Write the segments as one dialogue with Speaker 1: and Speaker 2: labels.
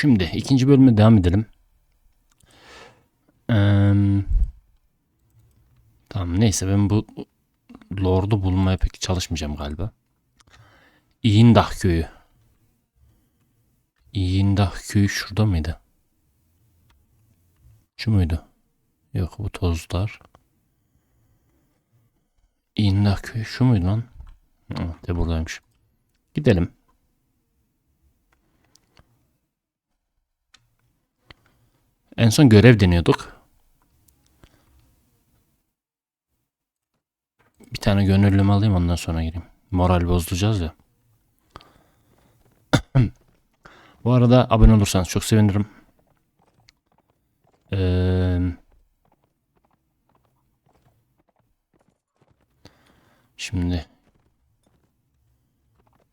Speaker 1: Şimdi ikinci bölüme devam edelim. Eee, tamam neyse ben bu Lord'u bulmaya pek çalışmayacağım galiba. İyindah köyü. İyindah köyü şurada mıydı? Şu muydu? Yok bu tozlar. İyindah köyü şu muydu lan? Evet de buradaymış. Gidelim. En son görev deniyorduk. Bir tane gönüllümü alayım ondan sonra gireyim. Moral bozduracağız ya. Bu arada abone olursanız çok sevinirim. Ee, şimdi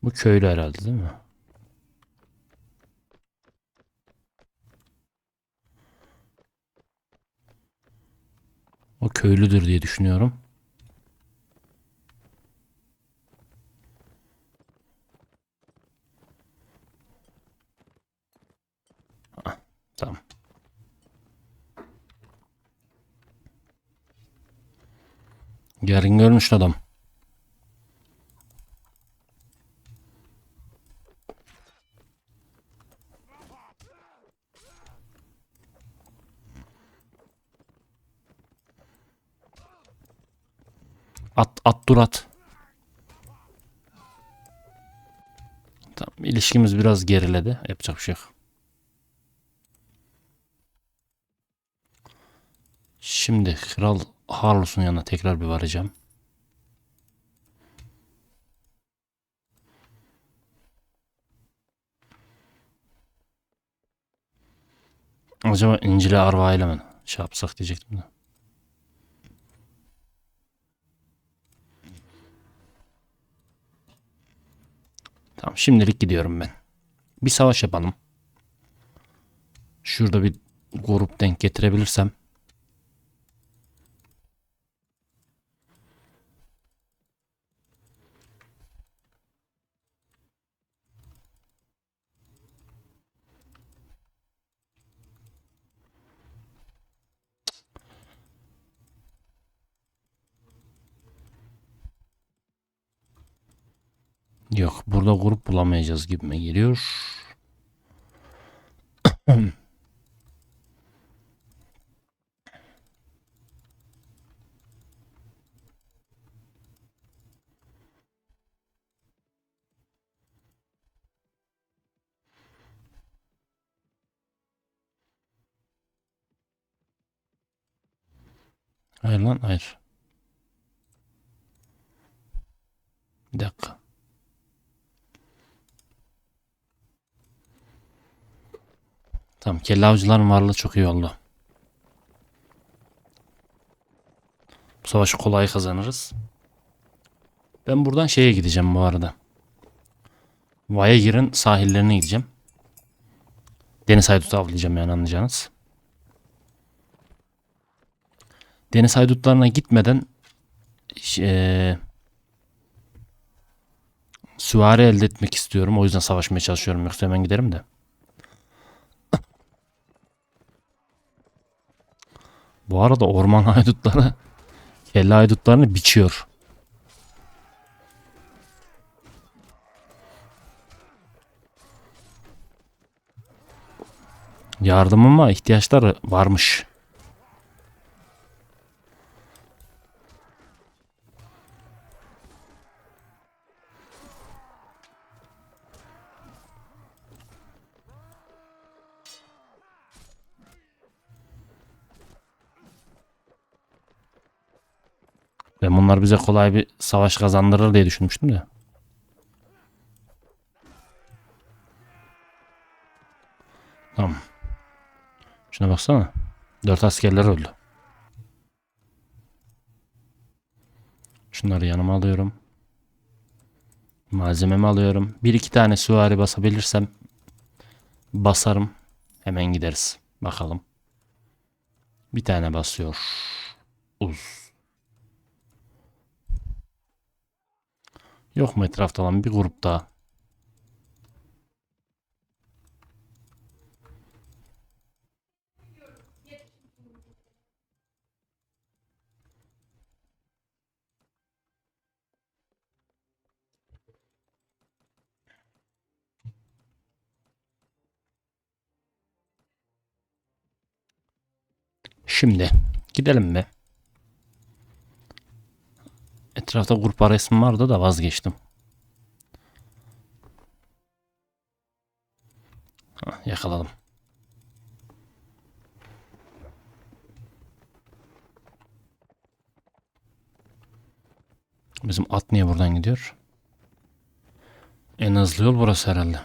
Speaker 1: bu köylü herhalde değil mi? O köylüdür diye düşünüyorum. Ah, Tamam. Gergin görünüşlü adam. At, at dur at. Tamam, ilişkimiz biraz geriledi. Yapacak bir şey yok. Şimdi Kral Harlus'un yanına tekrar bir varacağım. Acaba İncil'e Arva ile mi şey yapsak diyecektim de. Tamam şimdilik gidiyorum ben. Bir savaş yapalım. Şurada bir grup denk getirebilirsem. Yok burada grup bulamayacağız gibime geliyor. Hayır lan hayır. Bir dakika. Tamam kelle avcıların varlığı çok iyi oldu. Bu savaşı kolay kazanırız. Ben buradan şeye gideceğim bu arada. Vayagir'in sahillerine gideceğim. Deniz haydutu avlayacağım yani anlayacağınız. Deniz haydutlarına gitmeden eee süvari elde etmek istiyorum. O yüzden savaşmaya çalışıyorum. Yoksa hemen giderim de. Bu arada orman haydutları kelle haydutlarını biçiyor. Yardımıma ihtiyaçları varmış. Ben bunlar bize kolay bir savaş kazandırır diye düşünmüştüm de. Tamam. Şuna baksana. Dört askerler öldü. Şunları yanıma alıyorum. Malzememi alıyorum. Bir iki tane süvari basabilirsem basarım. Hemen gideriz. Bakalım. Bir tane basıyor. Uz. Yok mu etrafta olan bir grup daha? Şimdi gidelim mi? Etrafta grup resmi vardı da vazgeçtim. Ha, yakaladım. Bizim at niye buradan gidiyor? En hızlı yol burası herhalde.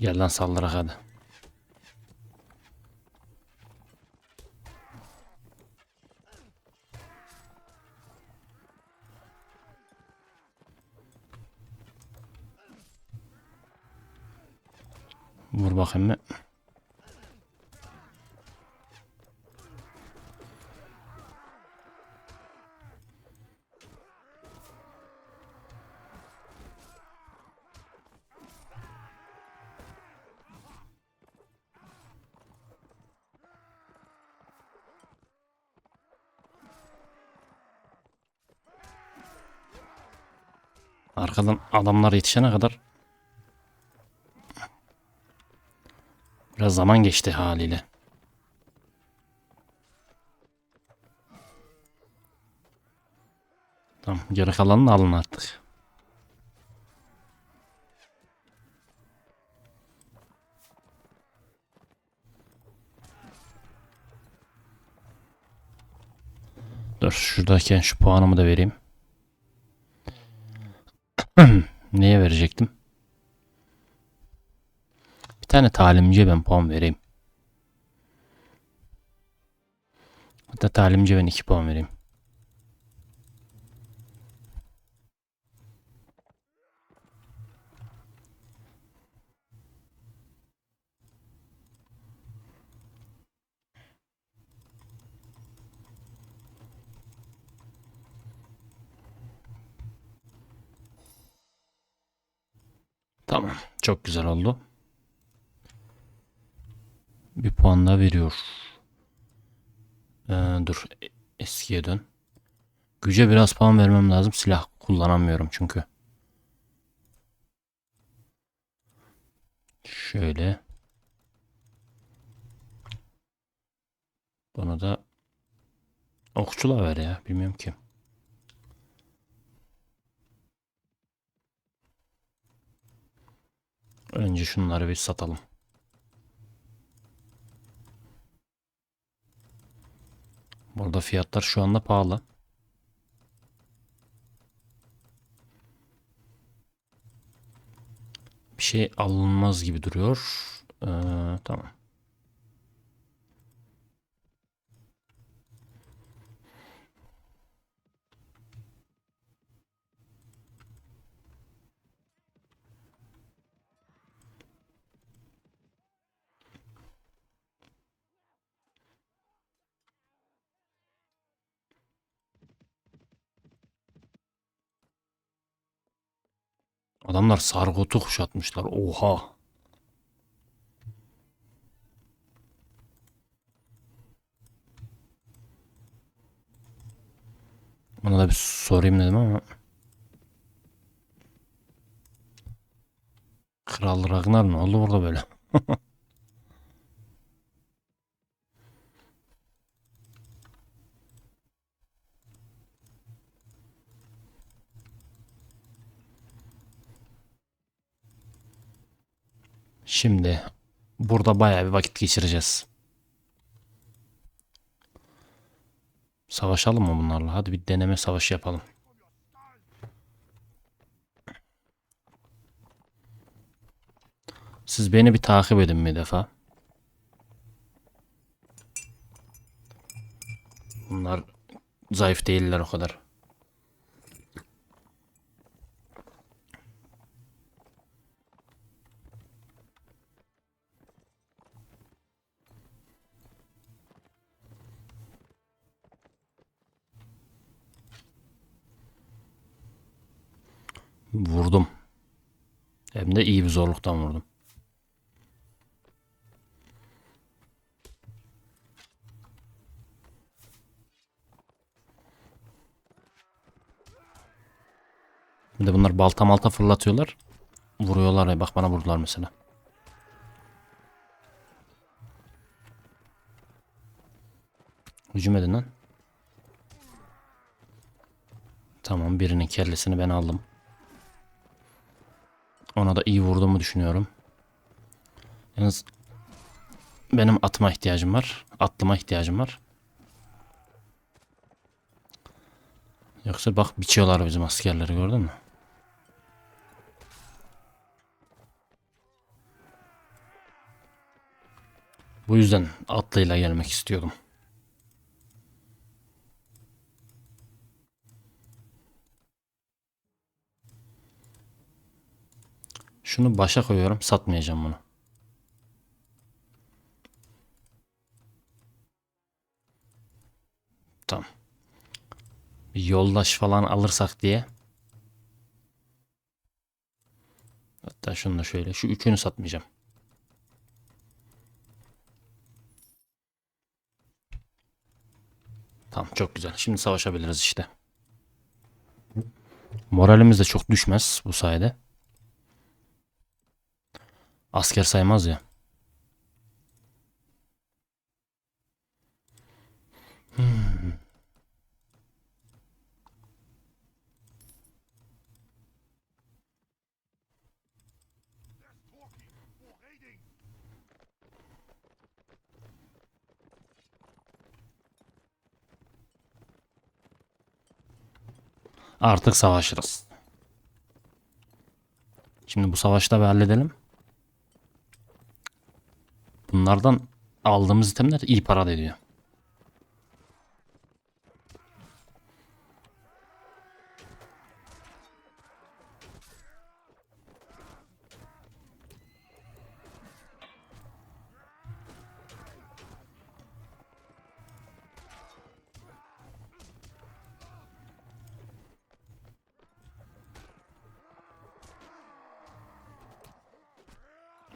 Speaker 1: Gel lan saldırak hadi. Vur bakayım mı? Arkadan adamlar yetişene kadar biraz zaman geçti haliyle. Tamam geri kalanını alın artık. Dur şuradayken şu puanımı da vereyim. Neye verecektim? Bir tane talimciye ben puan vereyim. Hatta talimciye ben 2 puan vereyim. Tamam. Çok güzel oldu. Bir puan daha veriyor. Ee, dur. Eskiye dön. Güce biraz puan vermem lazım. Silah kullanamıyorum çünkü. Şöyle. Bunu da okçula ver ya. Bilmiyorum ki. Önce şunları bir satalım. Burada fiyatlar şu anda pahalı. Bir şey alınmaz gibi duruyor. Ee, tamam. Adamlar sargotu kuşatmışlar. Oha. Buna da bir sorayım dedim ama. Kral Ragnar ne oldu burada böyle? Şimdi burada bayağı bir vakit geçireceğiz. Savaşalım mı bunlarla? Hadi bir deneme savaşı yapalım. Siz beni bir takip edin bir defa. Bunlar zayıf değiller o kadar. Vurdum. Hem de iyi bir zorluktan vurdum. Bir de bunlar balta malta fırlatıyorlar. Vuruyorlar ya bak bana vurdular mesela. Hücum edin lan. Tamam birinin kellesini ben aldım. Ona da iyi vurduğumu düşünüyorum. Yalnız benim atma ihtiyacım var. Atlıma ihtiyacım var. Yoksa bak biçiyorlar bizim askerleri gördün mü? Bu yüzden atlıyla gelmek istiyordum. Şunu başa koyuyorum. Satmayacağım bunu. Tamam. Bir yoldaş falan alırsak diye. Hatta şunu da şöyle. Şu üçünü satmayacağım. Tamam çok güzel. Şimdi savaşabiliriz işte. Moralimiz de çok düşmez bu sayede. Asker saymaz ya. Hmm. Artık savaşırız. Şimdi bu savaşta bir halledelim. Bunlardan aldığımız itemler iyi para ediyor.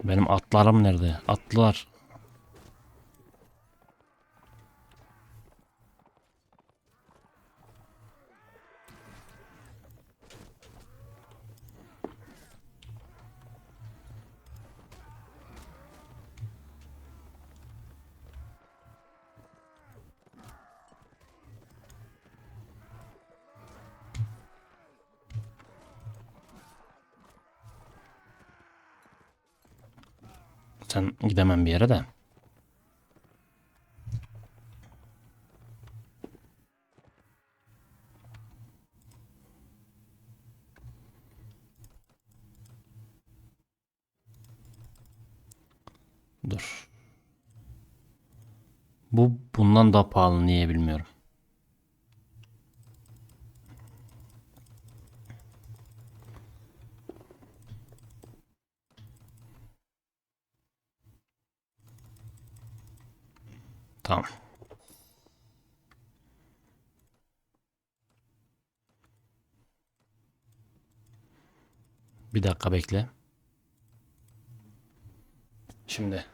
Speaker 1: Benim atlarım nerede? Atlılar. Sen gidemem bir yere de. Dur. Bu bundan daha pahalı niye bilmiyorum. Tamam. Bir dakika bekle. Şimdi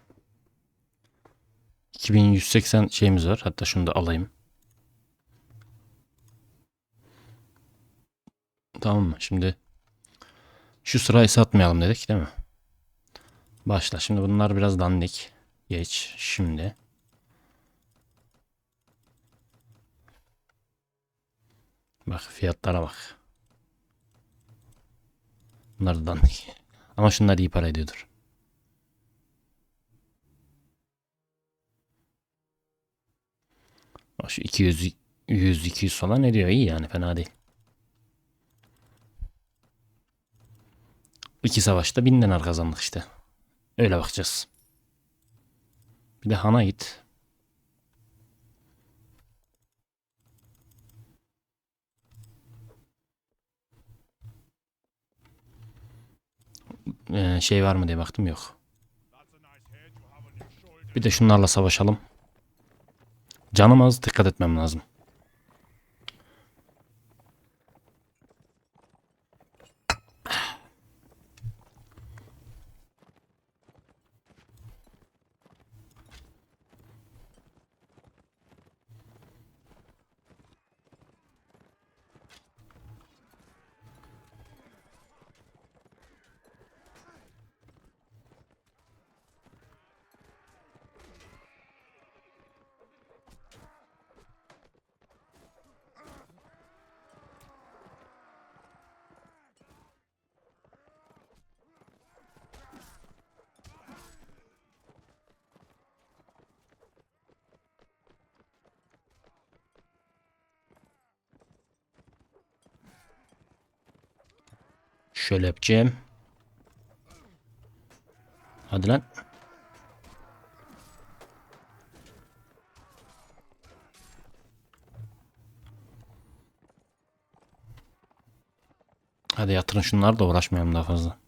Speaker 1: 2180 şeyimiz var. Hatta şunu da alayım. Tamam mı? Şimdi şu sırayı satmayalım dedik değil mi? Başla. Şimdi bunlar biraz dandik. Geç. Şimdi. Bak fiyatlara bak. Bunlar da dandik. Ama şunlar iyi para ediyordur. Şu 200 100 200 falan ediyor iyi yani fena değil. İki savaşta 1000 dinar kazandık işte. Öyle bakacağız. Bir de Han'a Ee, şey var mı diye baktım yok. Bir de şunlarla savaşalım. Canım az dikkat etmem lazım. Şöyle yapacağım. Hadi lan. Hadi yatırın şunları da uğraşmayalım daha fazla.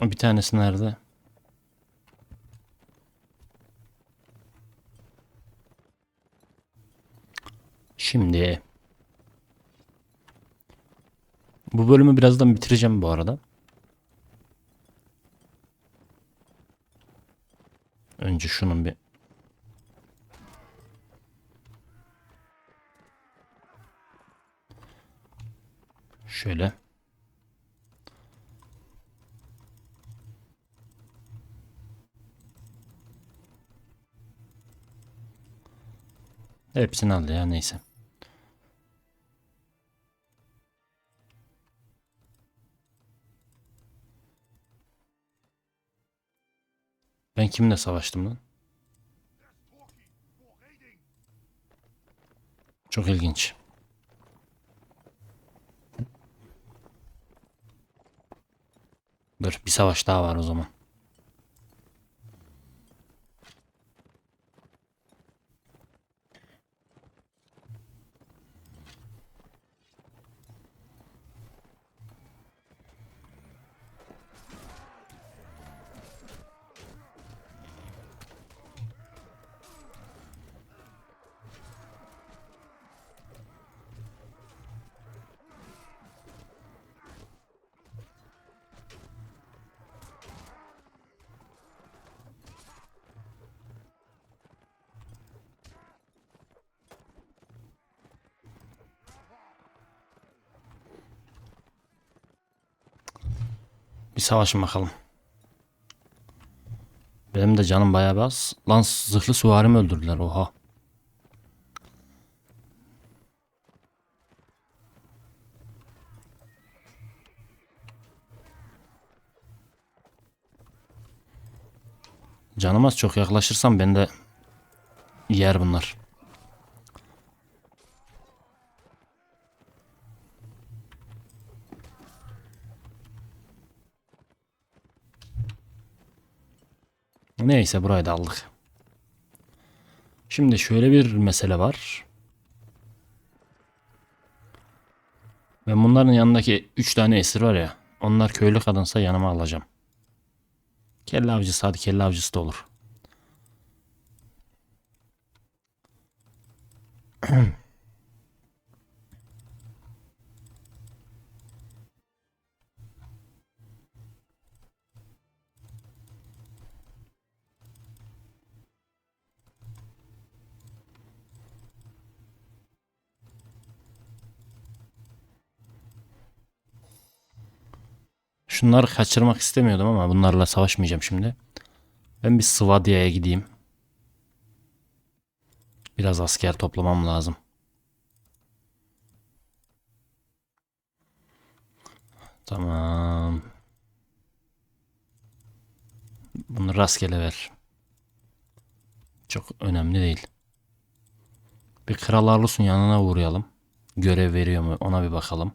Speaker 1: Bir tanesi nerede? Şimdi bu bölümü birazdan bitireceğim bu arada. Önce şunun bir şöyle Hepsini aldı ya neyse. Kimle savaştım lan? Çok ilginç. Dur bir savaş daha var o zaman. Bir savaşın bakalım. Benim de canım bayağı az. Lan zırhlı süvarimi öldürdüler oha. Canım az çok yaklaşırsam ben de yer bunlar. Neyse burayı da aldık. Şimdi şöyle bir mesele var. Ben bunların yanındaki 3 tane esir var ya. Onlar köylü kadınsa yanıma alacağım. Kelle avcısı hadi kelle avcısı da olur. Şunları kaçırmak istemiyordum ama bunlarla savaşmayacağım şimdi. Ben bir Svadia'ya gideyim. Biraz asker toplamam lazım. Tamam. Bunu rastgele ver. Çok önemli değil. Bir Kral Arlus'un yanına uğrayalım. Görev veriyor mu ona bir bakalım.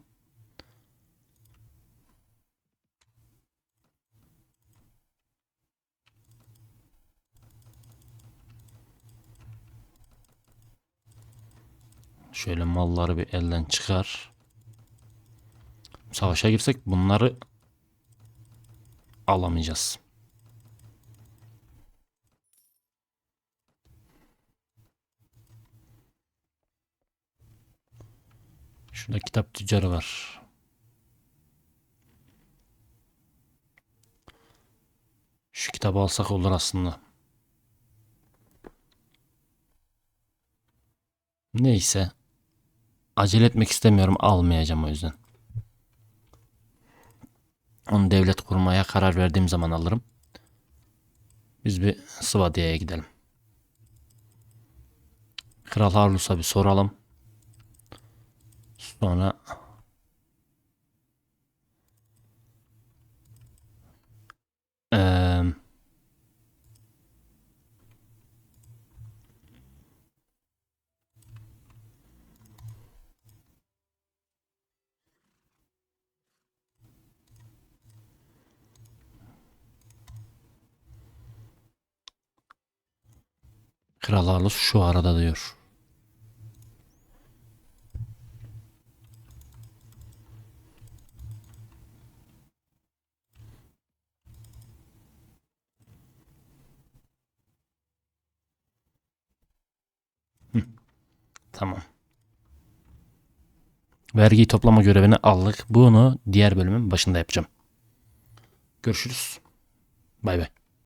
Speaker 1: Şöyle malları bir elden çıkar. Savaşa girsek bunları alamayacağız. Şurada kitap tüccarı var. Şu kitabı alsak olur aslında. Neyse. Acele etmek istemiyorum. Almayacağım o yüzden. Onu devlet kurmaya karar verdiğim zaman alırım. Biz bir Svadia'ya gidelim. Kral Harlus'a bir soralım. Sonra Kral Arlos şu arada diyor. Hı, Tamam. Vergi toplama görevini aldık. Bunu diğer bölümün başında yapacağım. Görüşürüz. Bay bay.